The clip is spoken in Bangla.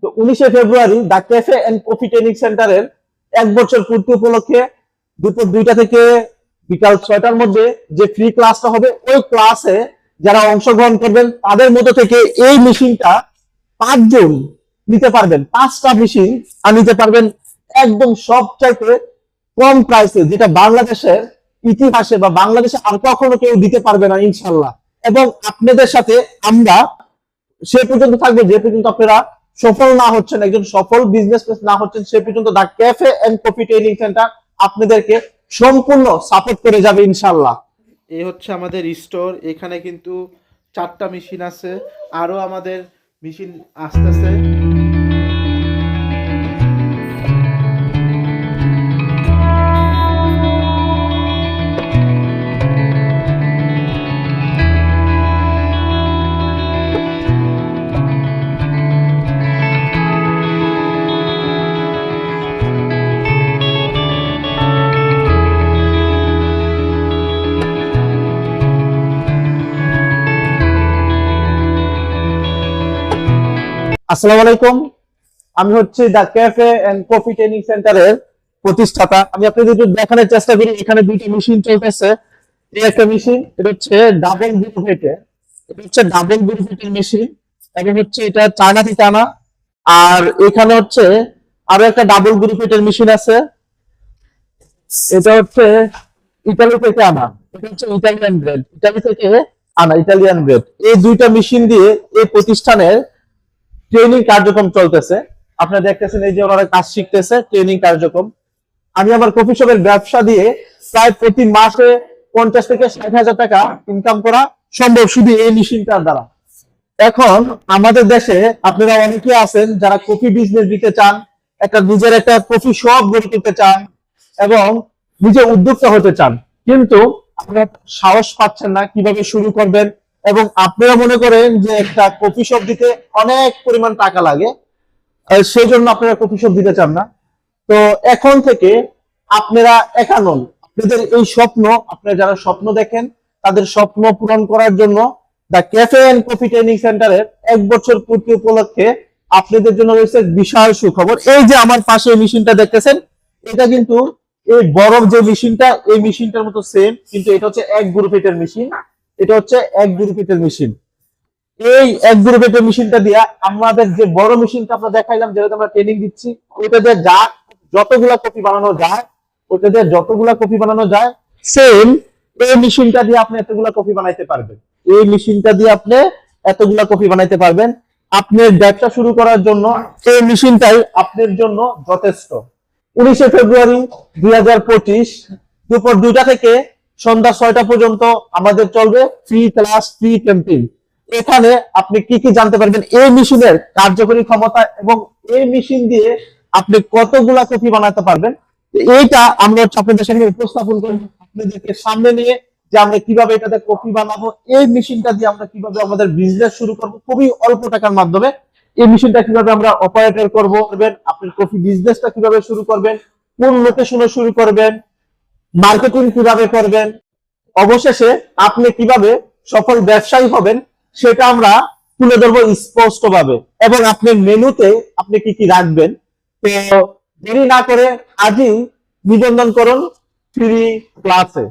তো উনিশে ফেব্রুয়ারি দ্য ক্যাফে কফি ট্রেনিং সেন্টারের এক বছর পূর্তি উপলক্ষে দুপুর দুইটা থেকে বিকাল ছয়টার মধ্যে যে ফ্রি ক্লাসটা হবে, ওই ক্লাসে যারা অংশগ্রহণ করবেন, তাদের থেকে এই মেশিনটা পাঁচজন নিতে পারবেন। পাঁচটা মেশিন আর নিতে পারবেন একদম সব চাইতে কম প্রাইসে যেটা বাংলাদেশের ইতিহাসে বা বাংলাদেশে আর কখনো কেউ দিতে পারবে না ইনশাল্লাহ এবং আপনাদের সাথে আমরা সে পর্যন্ত থাকবে, যে পর্যন্ত আপনারা সফল না হচ্ছেন, একজন সফল বিজনেস না হচ্ছেন, সে পর্যন্ত the cafe and coffee training centre আপনাদেরকে সম্পূর্ণ সাপোর্ট করে যাবে ইনশাল্লাহ এই হচ্ছে আমাদের স্টোর এখানে কিন্তু চারটা মেশিন আছে, আরও আমাদের মেশিন আসতেছে। আসসালামু আলাইকুম। আমি হচ্ছে the cafe and coffee training সেন্টারের প্রতিষ্ঠাতা। আমি আপনাদের একটু দেখানোর চেষ্টা করি, এখানে দুইটা মেশিন চলতেছে। এই একটা মেশিন, এটা হচ্ছে ডাবল গ্রুপেটের এটা হচ্ছে ডাবল গ্রুপেটের মেশিন, এবং হচ্ছে এটা চায়না থেকে আনা আর এখানে হচ্ছে আরও একটা ডাবল গ্রুপেটের মেশিন আছে। এটা হচ্ছে ইতালি থেকে আনা। এটা হচ্ছে ইটালিয়ান ব্রেড। ইতালি থেকে আনা ইটালিয়ান ব্রেড। এই দুইটা মেশিন দিয়ে এই প্রতিষ্ঠানের ট্রেনিং কার্যক্রম চলতেছে। আপনারা দেখতেছেন এই যে ওনারা কাজ শিখতেছে ট্রেনিং কার্যক্রম। আমি আমার কফি শপের ব্যবসা দিয়ে প্রায় প্রতি মাসে পঞ্চাশ থেকে ষাট হাজার টাকা ইনকাম করা সম্ভব শুধু এই মেশিনটার দ্বারা। এখন আমাদের দেশে আপনারা অনেকে আছেন যারা কফি বিজনেস দিতে চান, একটা নিজের একটা কফি শপ গড়ে তুলতে চান এবং নিজে উদ্যোক্তা হতে চান। কিন্তু আপনারা সাহস পাচ্ছেন না কীভাবে শুরু করবেন এবং আপনারা মনে করেন যে একটা কফি শপ দিতে অনেক পরিমাণ টাকা লাগে। সেই জন্য আপনারা কফি শপ দিতে চান না। তো এখন থেকে আপনারা একা নন। আপনাদের এই স্বপ্ন, আপনারা যারা স্বপ্ন দেখেন, তাদের স্বপ্ন পূরণ করার জন্য the cafe and coffee training সেন্টারের এক বছর পূর্তি উপলক্ষে আপনাদের জন্য রয়েছে বিশাল সুখবর। এই যে আমার পাশে মেশিনটা দেখতেছেন, এটা কিন্তু এই বরফ যে মেশিনটা এই মেশিনটার মতো সেম কিন্তু এটা হচ্ছে এক গ্রুপেটের মেশিন এটা হচ্ছে এক গ্রুপেটের মেশিন। এই এক গ্রুপেটের মেশিনটা দিয়া আমাদের যে বড় মেশিনটা আমরা দেখাইলাম যেটা আমরা ট্রেনিং দিচ্ছি, ওইটা দিয়ে যা যতগুলা কপি বানানো যায়, ওইটা দিয়ে যতগুলা কপি বানানো যায় সেম এই মেশিনটা দিয়ে আপনি এতগুলা কপি বানাইতে পারবেন। এই মেশিনটা দিয়ে আপনি এতগুলা কপি বানাইতে পারবেন। আপনার ব্যবসা শুরু করার জন্য এই মেশিনটাই আপনার জন্য যথেষ্ট। উনিশে ফেব্রুয়ারি দুই হাজার পঁচিশ, দুপুর দুইটা থেকে সন্ধ্যা ছয়টা পর্যন্ত আমাদের চলবে ফ্রি ক্লাস ফ্রি ক্যাম্পিং এখানে আপনি কি কি জানতে পারবেন? এই মেশিনের কার্যকরী ক্ষমতা এবং এই মেশিন দিয়ে আপনি কতগুলা কপি বানাতে পারবেন? এইটা আমরা হচ্ছে আপনাদের সামনে উপস্থাপন করব আপনাদেরকে সামনে নিয়ে যে আমরা কীভাবে এটাতে কপি বানাবো, এই মেশিনটা দিয়ে আমরা কীভাবে আমাদের বিজনেস শুরু করব, খুবই অল্প টাকার মাধ্যমে। এই মেশিনটা কীভাবে আমরা অপারেটর করব আপনার কফি বিজনেসটা কীভাবে শুরু করবেন, কোন লোকেশনে শুরু করবেন মার্কেটিং কীভাবে করবেন? অবশেষে আপনি কীভাবে সফল ব্যবসায়ী হবেন সেটা আমরা তুলে ধরবো স্পষ্টভাবে। এবং আপনি মেনুতে আপনি কি কি রাখবেন? তো দেরি না করে আজই নিবন্ধন করুন ফ্রি ক্লাসে